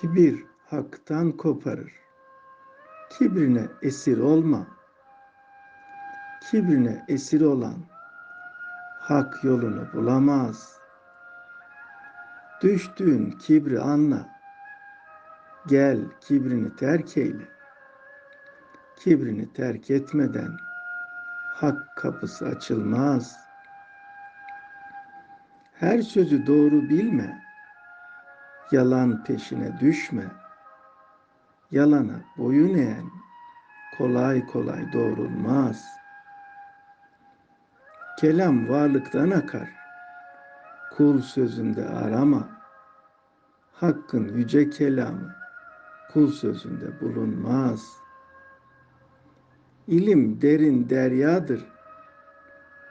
Kibir haktan koparır. Kibrine esir olma. Kibrine esir olan hak yolunu bulamaz. Düştüğün kibri anla. Gel kibrini terk eyle. Kibrini terk etmeden hak kapısı açılmaz. Her sözü doğru bilme. Yalan peşine düşme. Yalana boyun eğen kolay kolay doğrulmaz. Kelam varlıktan akar. Kul sözünde arama. Hakkın yüce kelamı kul sözünde bulunmaz. İlim derin deryadır.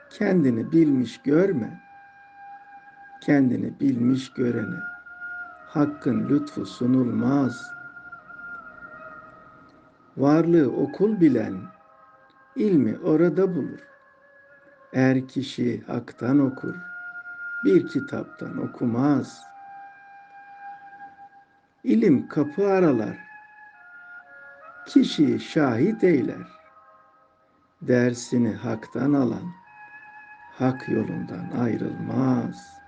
Kendini bilmiş görme. Kendini bilmiş görene hakkın lütfu sunulmaz. Varlığı okul bilen ilmi orada bulur. Er kişi haktan okur, bir kitaptan okumaz. İlim kapı aralar, kişiyi şahit eyler. Dersini haktan alan, hak yolundan ayrılmaz.''